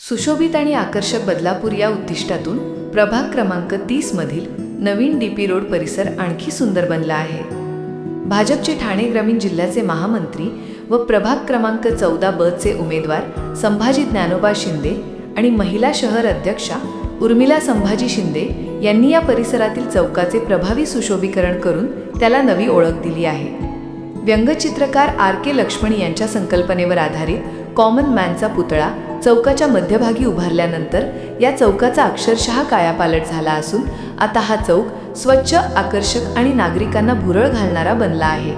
सुशोभित आणि आकर्षक बदलापूर या उद्दिष्टातून प्रभाग क्रमांक तीस मधील नवीन डीपी रोड परिसर आणखी सुंदर बनला आहे. भाजपचे ठाणे ग्रामीण जिल्ह्याचे महामंत्री व प्रभाग क्रमांक चौदा बचे उमेदवार संभाजी ज्ञानोबा शिंदे आणि महिला शहर अध्यक्षा उर्मिला संभाजी शिंदे यांनी या परिसरातील चौकाचे प्रभावी सुशोभीकरण करून त्याला नवी ओळख दिली आहे. व्यंगचित्रकार आर के लक्ष्मण यांच्या संकल्पनेवर आधारित कॉमन मॅनचा पुतळा चौकाच्या मध्यभागी उभारल्यानंतर या चौकाचा अक्षरशः कायापालट झाला असून आता हा चौक स्वच्छ आकर्षक आणि नागरिकांना भुरळ घालणारा बनला आहे.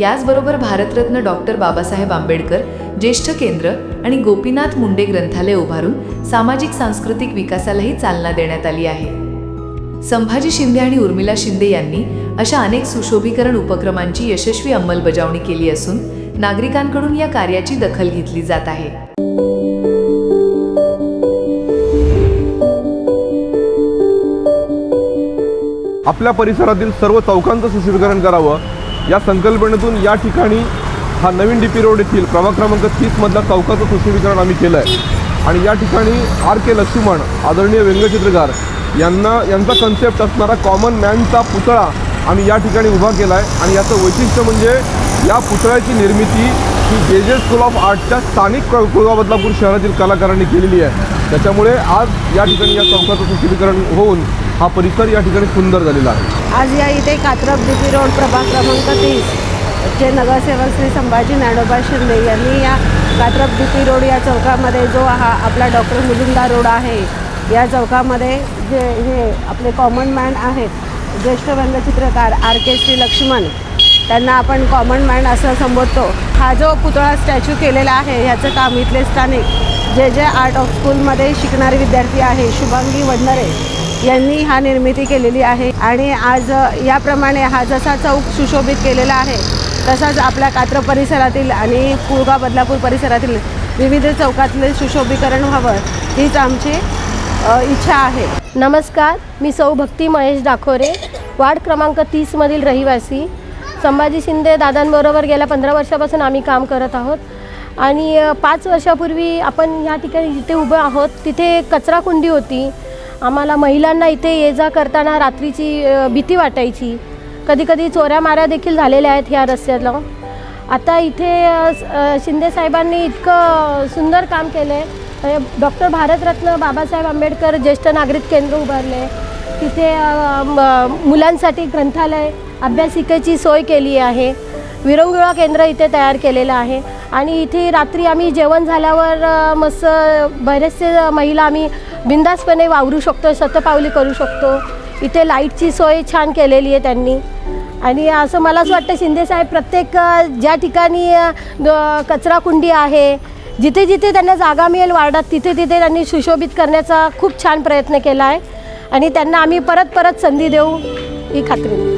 याचबरोबर भारतरत्न डॉक्टर बाबासाहेब आंबेडकर ज्येष्ठ केंद्र आणि गोपीनाथ मुंडे ग्रंथालय उभारून सामाजिक सांस्कृतिक विकासालाही चालना देण्यात आली आहे. संभाजी शिंदे आणि उर्मिला शिंदे यांनी अशा अनेक सुशोभीकरण उपक्रमांची यशस्वी अंमलबजावणी केली असून नागरिकांकडून या कार्याची दखल घेतली जात आहे. आपल्या परिसरातील सर्व चौकांचं सुशोभीकरण करावं. या संकल्पनेतून या ठिकाणी हा नवीन डी पी रोड येथील प्रभाग क्रमांक तीसमधल्या चौकाचं सुशोभीकरण आम्ही केलं आहे आणि या ठिकाणी आर के लक्ष्मण आदरणीय व्यंगचित्रकार यांना यांचा कन्सेप्ट असणारा कॉमन मॅनचा पुतळा आम्ही या ठिकाणी उभा केला आहे आणि याचं वैशिष्ट्य म्हणजे या पुतळ्याची निर्मिती ही जे जे स्कूल ऑफ आर्टच्या स्थानिक क- बदलापूर शहरातील कलाकारांनी केलेली आहे. त्याच्यामुळे आज या ठिकाणी या चौकाचं सुशोभीकरण होऊन हा परिसर या ठिकाणी सुंदर झालेला आहे. आज या इथे कात्रप डी पी रोड प्रभाग क्रमांक तीस चे नगरसेवक श्री संभाजी नाडोबा शिंदे यांनी या कात्रप डी पी रोड या चौकामध्ये जो हा आपला डॉक्टर मुजुमदार रोड आहे या चौकामध्ये जे हे आपले कॉमन मॅन आहेत ज्येष्ठ व्यंगचित्रकार आर के श्री लक्ष्मण त्यांना आपण कॉमन मॅन असं संबोधतो. हा जो पुतळा स्टॅच्यू केलेला आहे ह्याचं काम इथले स्थानिक जे जे आर्ट ऑफ स्कूलमध्ये शिकणारे विद्यार्थी आहे शुभांगी वडनरे यांनी हा निर्मिती केलेली आहे. आणि आज याप्रमाणे हा जसा चौक सुशोभित केलेला आहे तसाच आपल्या कात्र परिसरातील आणि कुळगाव बदलापूर परिसरातील विविध चौकातले सुशोभीकरण व्हावं हीच आमची इच्छा आहे. नमस्कार मी सौ भक्ती महेश डाखोरे वार्ड क्रमांक तीसमधील रहिवासी. संभाजी शिंदे दादांबरोबर गेल्या पंधरा वर्षापासून आम्ही काम करत आहोत. आणि पाच वर्षापूर्वी आपण ह्या ठिकाणी जिथे उभं आहोत तिथे कचराकुंडी होती. आम्हाला महिलांना इथे ये जा करताना रात्रीची भीती वाटायची. कधी कधी चोऱ्या माऱ्या देखील झालेल्या आहेत ह्या रस्त्याला आता इथे शिंदे साहेबांनी इतकं सुंदर काम केलं आहे डॉक्टर भारतरत्न बाबासाहेब आंबेडकर ज्येष्ठ नागरिक केंद्र उभारले. तिथे म- मुलांसाठी ग्रंथालय अभ्यासिकेची सोय केली आहे. विरंगुळा केंद्र इथे तयार केलेलं आहे. आणि इथे रात्री आम्ही जेवण झाल्यावर मस्त बरेचसे महिला आम्ही बिंदासपणे वावरू शकतो शतपावली करू शकतो. इथे लाईटची सोय छान केलेली आहे त्यांनी. आणि असं मला असं वाटतं शिंदेसाहेब प्रत्येक ज्या ठिकाणी कचराकुंडी आहे जिथे जिथे त्यांना जागा मिळेल वार्डात तिथे तिथे त्यांनी सुशोभित करण्याचा खूप छान प्रयत्न केला आहे. आणि त्यांना आम्ही परत परत संधी देऊ. ही खात्री